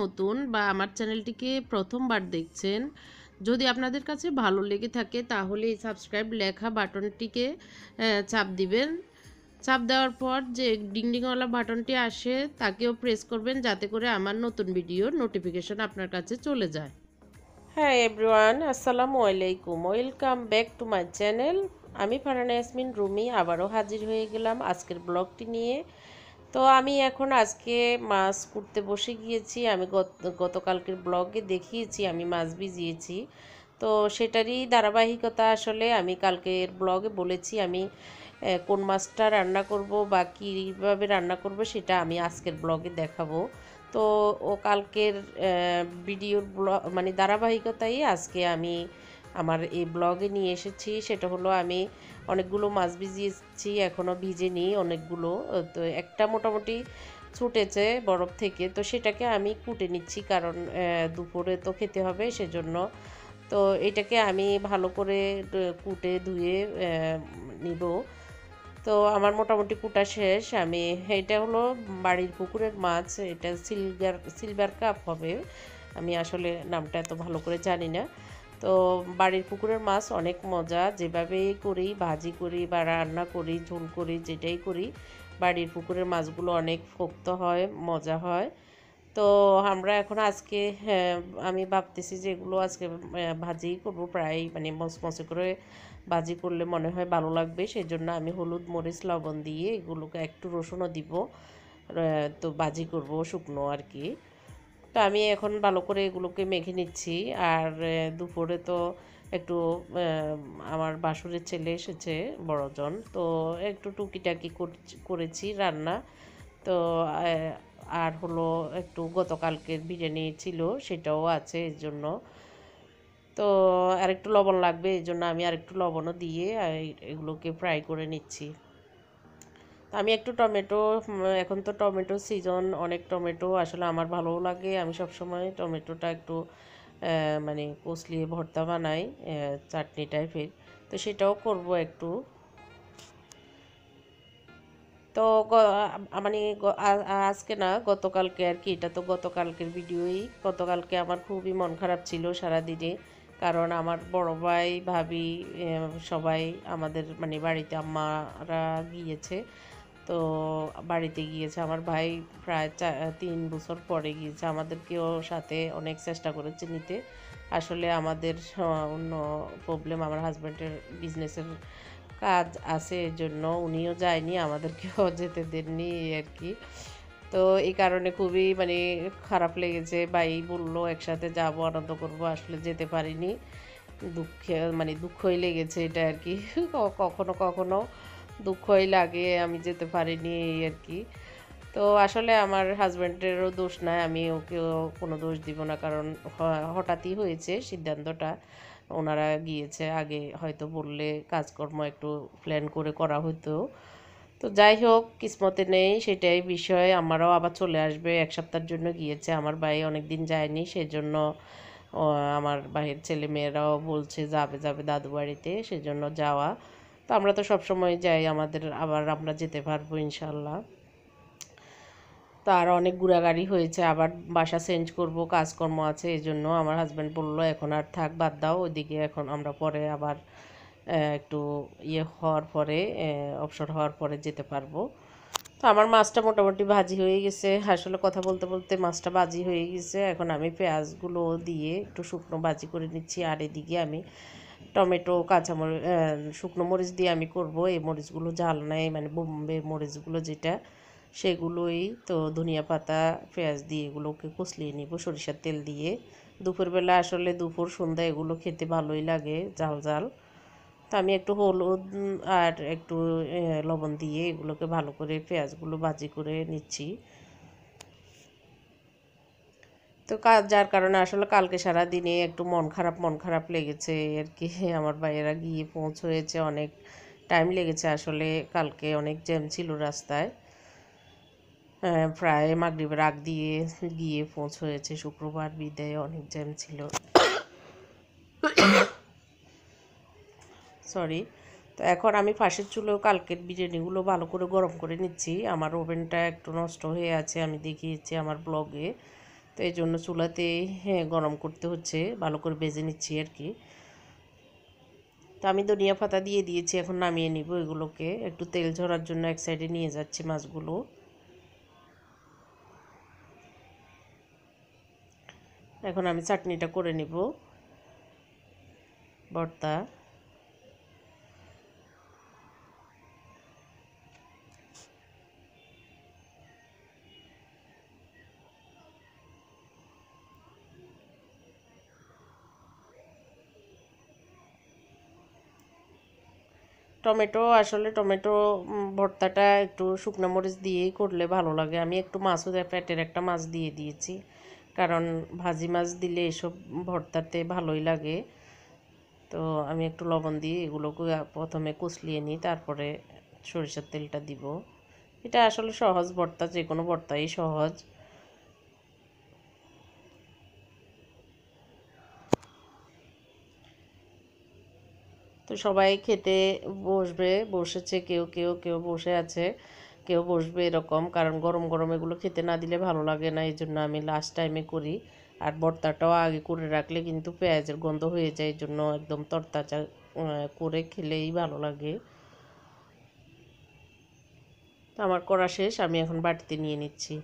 নতুন বা আমার চ্যানেলটিকে প্রথমবার দেখছেন, যদি আপনাদের কাছে ভালো লেগে থাকে তাহলে এই সাবস্ক্রাইব লেখা বাটনটিকে চাপ দিবেন। চাপ দেওয়ার পর যে ডিংডিংওয়ালা বাটনটি আসে তাকেও প্রেস করবেন যাতে করে আমার নতুন ভিডিওর নোটিফিকেশন আপনার কাছে চলে যায়। হ্যাঁ এভরিওয়ান, আসসালামু আলাইকুম। Welcome back to my channel. আমি ফারানা ইয়াসমিন, রুমি, আবারও হাজির হয়ে গেলাম আজকের ব্লগটি নিয়ে। তো আমি এখন আজকে মাছ কুটতে বসে গিয়েছি। আমি গত- গতকালকের ব্লগে দেখিয়েছি, আমি মাছ ভিজিয়েছি। তো সেটারই ধারাবাহিকতা আসলে আমি কালকের ব্লগে বলেছি, আমি কোন মাছটা রান্না করব বা কীভাবে রান্না করব সেটা আমি আজকের ব্লগে দেখাবো। তো ও কালকের ভিডিওর ব্লগ মানে ধারাবাহিকতাই আজকে আমি আমার এই ব্লগে নিয়ে এসেছি। সেটা হলো আমি অনেকগুলো মাছ ভিজিয়েছি এখনও ভিজেনি অনেকগুলো। তো একটা মোটামুটি ছুটেছে বরফ থেকে। তো সেটাকে আমি কুটে নিচ্ছি কারণ দুপুরে তো খেতে হবে সেজন্য। তো এটাকে আমি ভালো করে কুটে ধুয়ে নিব। তো আমার মোটামুটি কুটা শেষ। আমি, এটা হলো বাড়ির পুকুরের মাছ। এটা সিলভার সিলভার কাপ হবে। আমি আসলে নামটা এত ভালো করে জানি না। তো বাড়ির পুকুরের মাছ অনেক মজা। যেভাবে করি ভাজি করি বা রান্না করি ঝোল করি যেটাই করি বাড়ির পুকুরের মাছগুলো অনেক ফোক্ত হয় মজা হয়। তো আমরা এখন আজকে হ্যাঁ, আমি ভাবতেছি যে এগুলো আজকে ভাজি করব। প্রায় মানে মচমচে করে ভাজি করলে মনে হয় ভালো লাগবে। সেই জন্য আমি হলুদ মরিচ লবণ দিয়ে এগুলোকে একটু রসুনও দিব। তো ভাজি করব শুকনো আর কি। তো আমি এখন ভালো করে এগুলোকে মেখে নিচ্ছি। আর দুপুরে তো একটু আমার বাসুরের ছেলে এসেছে, বড়জন। তো একটু টুকিটাকি করছি- রান্না। তো আর হলো একটু গতকালকের বিরিয়ানি ছিল, সেটাও আছে এর জন্য। তো আরেকটু লবণ লাগবে এই জন্য আমি আরেকটু লবণও দিয়ে এগুলোকে ফ্রাই করে নিচ্ছি। আমি একটু টমেটো এখন তো টমেটো সিজন অনেক টমেটো আসলে আমার ভালোও লাগে। আমি সবসময় টমেটোটা একটু মানে কষলিয়ে ভর্তা বানাই চাটনি টাইপের। তো সেটাও করব একটু। তো মানে আজকে না গতকালকে আর কি, এটা তো গতকালকের ভিডিওই। গতকালকে আমার খুবই মন খারাপ ছিল সারাদিনে। কারণ আমার বড় ভাই, ভাবি সবাই আমাদের মানে বাড়িতে আম্মারা গিয়েছে। তো বাড়িতে গিয়েছে। আমার ভাই প্রায় তিন বছর পরে গিয়েছে। আমাদেরকেও সাথে অনেক চেষ্টা করেছে নিতে। আসলে আমাদের অন্য প্রবলেম আমার হাজব্যান্ডের বিজনেসের কাজ আছে, এর জন্য উনিও যায়নি, আমাদেরকেও যেতে দেননি আর কি। তো এই কারণে খুবই মানে খারাপ লেগেছে। ভাই বলল, একসাথে যাব, আনন্দ করব। আসলে যেতে পারিনি। দুঃখে মানে দুঃখই লেগেছে এটা আর ক- কখনো কখনো দুঃখই লাগে, আমি যেতে পারিনি এই আর কি। তো আসলে আমার হাজব্যান্ডেরও দোষ নাই, আমি ওকেও কোনো দোষ দিব না, কারণ হঠাৎই হয়েছে সিদ্ধান্তটা। ওনারা গিয়েছে আগে হয়তো বললে কাজকর্ম একটু প্ল্যান করে করা হতো। তো যাই হোক, কিসমতে নেই সেটাই বিষয়, আমারও আবার চলে আসবে, এক সপ্তাহের জন্য গিয়েছে, আমার ভাই অনেক দিন যায়নি, সেজন্য আমার ভাইয়ের ছেলে মেয়েরাও বলছে যাবে যাবে দাদু বাড়িতে, সেজন্য যাওয়া। তো আমরা তো সব সময় যাই, আমাদের আবার আমরা যেতে পারব ইনশাল্লাহ তার অনেক ঘোরাগাড়ি হয়েছে, আবার বাসা চেঞ্জ করব, কাজকর্ম আছে এই জন্য আমার হাজব্যান্ড বলল, এখন আর থাক, বাদ দাও, ওইদিকে এখন আমরা পরে আবার একটু ইয়ে হওয়ার পরে অবসর হওয়ার পরে যেতে পারব। তো আমার মাছটা মোটামুটি ভাজি হয়ে গেছে। আসলে কথা বলতে বলতে মাছটা ভাজি হয়ে গেছে। এখন আমি পেঁয়াজগুলো দিয়ে একটু শুকনো ভাজি করে নিচ্ছি, আর এদিকে আমি টমেটো কাঁচামরিচ শুকনো মরিচ দিয়ে আমি করব। এই মরিচগুলো ঝাল নাই মানে বোম্বে মরিচগুলো যেটা, সেগুলোই তো ধনিয়া পাতা, পেঁয়াজ দিয়ে এগুলোকে কষলিয়ে নিব, সরিষার তেল দিয়ে। দুপুরবেলা আসলে দুপুর, সন্ধ্যা এগুলো খেতে ভালোই লাগে জাল জাল তো আমি একটু হলুদ আর একটু লবণ দিয়ে এগুলোকে ভালো করে পেঁয়াজগুলো ভাজি করে নিচ্ছি। তো যার কারণে আসলে কালকে সারা দিনে একটু মন খারাপ মন খারাপ লেগেছে। আর কি আমার ভাইয়েরা গিয়ে পৌঁছয়েছে অনেক টাইম লেগেছে আসলে। কালকে অনেক জ্যাম ছিল রাস্তায়। আহ, প্রায় মাগরিবের আগ দিয়ে গিয়ে পৌঁছয়েছে শুক্রবার বিদায় অনেক জ্যাম ছিল। সরি তো এখন আমি ফাঁসের চুলেও কালকের বিরিয়ানিগুলো ভালো করে গরম করে নিচ্ছি। আমার ওভেনটা একটু নষ্ট হয়ে আছে আমি দেখিয়েছি আমার ব্লগে তো এই জন্য চুলাতে হ্যাঁ গরম করতে হচ্ছে, ভালো করে বেজে নিচ্ছি আর কি। তো আমি ধনিয়া পাতা দিয়ে দিয়েছি, এখন নামিয়ে নিব এগুলোকে। একটু তেল ঝরার জন্য এক সাইডে নিয়ে যাচ্ছি মাছগুলো। এখন আমি চাটনিটা করে নিব, ভর্তা। টমেটো আসলে টমেটো ভর্তাটা একটু শুকনো মরিচ দিয়েই করলে ভালো লাগে। আমি একটু মাছও প্যাটের একটা মাছ দিয়ে দিয়েছি। কারণ ভাজি মাছ দিলে এসব ভর্তাতে ভালোই লাগে। তো আমি একটু লবণ দিয়ে এগুলোকে প্রথমে কুচলিয়ে নিই, তারপরে সরিষার তেলটা দিব। এটা আসলে সহজ ভর্তা যে কোনো ভর্তাই সহজ। তো সবাই খেতে বসবে, বসেছে, কেউ কেউ কেউ বসে আছে, কেউ বসবে এরকম, কারণ গরম গরম এগুলো খেতে না দিলে ভালো লাগে না, এই জন্য আমি লাস্ট টাইমে করি। আর ভর্তাটাও আগে করে রাখলে কিন্তু পেঁয়াজের গন্ধ হয়ে যায়, এই জন্য একদম তরতাজা করে খেলেই ভালো লাগে। আমার করা শেষ, আমি এখন বাটিতে নিয়ে নিচ্ছি।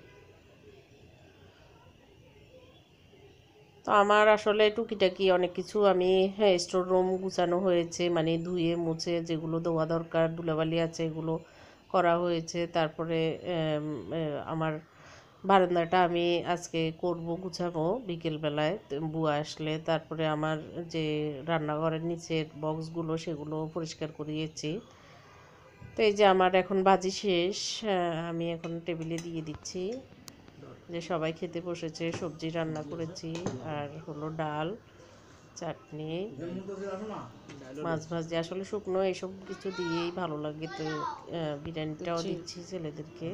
তো আমার আসলে টুকিটাকি অনেক কিছু আমি হ্যাঁ স্টোর রুম গুছানো হয়েছে মানে ধুয়ে, মুছে যেগুলো দেওয়া দরকার, ধুলাবালি আছে এগুলো করা হয়েছে। তারপরে আমার বারান্দাটা আমি আজকে করব, গুছাবো বিকেলবেলায় বুয়া আসলে। তারপরে আমার যে রান্নাঘরের নিচের বক্সগুলো সেগুলো পরিষ্কার করিয়েছি। তো এই যে আমার এখন বাজি শেষ আমি এখন টেবিলে দিয়ে দিচ্ছি। যে সবাই খেতে বসেছে সবজি রান্না করেছি আর হলো ডাল চাটনি মাছ ভাজি। আসলে শুকনো এসব কিছু দিয়েই ভালো লাগে তো বিরিয়ানিটাও দিচ্ছি ছেলেদেরকে।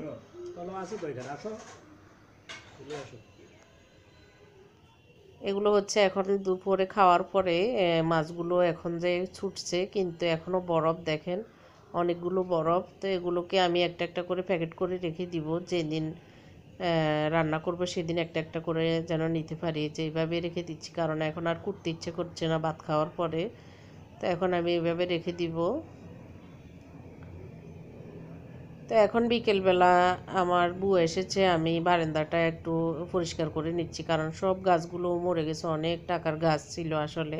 এগুলো হচ্ছে এখন দুপুরে খাওয়ার পরে মাছগুলো এখন যে ছুটছে কিন্তু এখনও বরফ দেখেন অনেকগুলো বরফ। তো এগুলোকে আমি একটা একটা করে প্যাকেট করে রেখে দিব যেদিন রান্না করব, সেদিন একটা একটা করে যেন নিতে পারি। যে এইভাবে রেখে দিচ্ছি, কারণ এখন আর করতে ইচ্ছে করছে না ভাত খাওয়ার পরে। তো এখন আমি এইভাবে রেখে দিব। তো এখন বিকেলবেলা আমার বউ এসেছে, আমি বারান্দাটা একটু পরিষ্কার করে নিচ্ছি, কারণ সব গাছগুলো মরে গেছে, অনেক টাকার গাছ ছিল আসলে।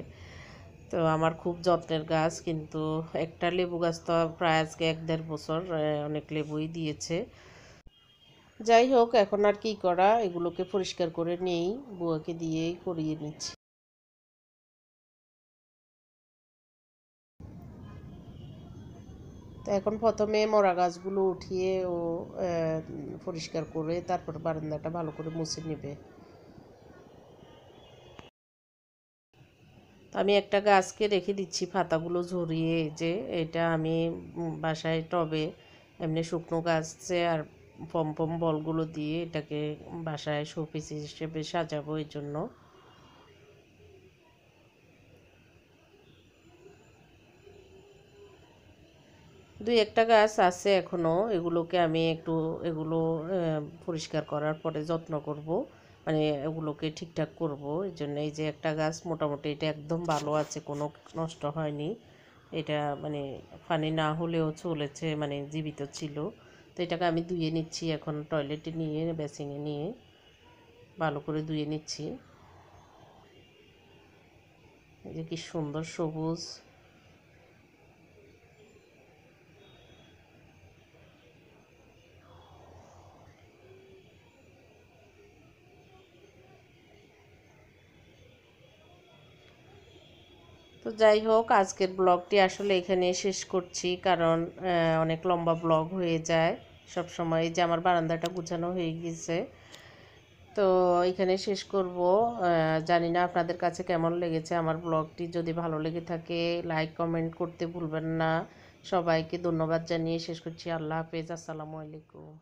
তো আমার খুব যত্নের গাছ, কিন্তু একটা লেবু গাছ তো প্রায় আজকে এক দেড় বছর অনেক লেবুই দিয়েছে। যাই হোক, এখন আর কি করা? এগুলোকে পরিষ্কার করে নেই বুয়াকে দিয়েই করিয়ে নিচ্ছি। তো এখন প্রথমে মরা গাছগুলো উঠিয়ে ও পরিষ্কার করে তারপর বারান্দাটা ভালো করে মুছে নেবে। আমি একটা গাছকে রেখে দিচ্ছি, পাতাগুলো ঝরিয়ে, যে এটা আমি বাসায় টবে, এমনি শুকনো গাছে আর পম পম বলগুলো দিয়ে এটাকে বাসায় শোপিস হিসেবে সাজাবো এই জন্য। দুই একটা গাছ আছে এখনও এগুলোকে আমি একটু এগুলো পরিষ্কার করার পরে যত্ন করব। মানে এগুলোকে ঠিকঠাক করব, এই জন্য এই যে একটা গাছ মোটামুটি এটা একদম ভালো আছে, কোনো নষ্ট হয়নি। এটা মানে পানি না হলেও চলেছে মানে জীবিত ছিল। তো এটাকে আমি ধুয়ে নিচ্ছি এখন টয়লেটে নিয়ে বেসিনে নিয়ে ভালো করে ধুয়ে নিচ্ছি। যে কি সুন্দর সবুজ তো যাই হোক, আজকের ব্লগটি আসলে এখানে শেষ করছি, কারণ অনেক লম্বা ব্লগ হয়ে যায় সব সময় যে আমার বারান্দাটা গুছানো হয়ে গেছে। তো এখানে শেষ করব। জানি না আপনাদের কাছে কেমন লেগেছে আমার ব্লগটি। যদি ভালো লেগে থাকে, লাইক, কমেন্ট করতে ভুলবেন না। সবাইকে ধন্যবাদ জানিয়ে শেষ করছি। আল্লাহ হাফেজ। আসসালামু আলাইকুম।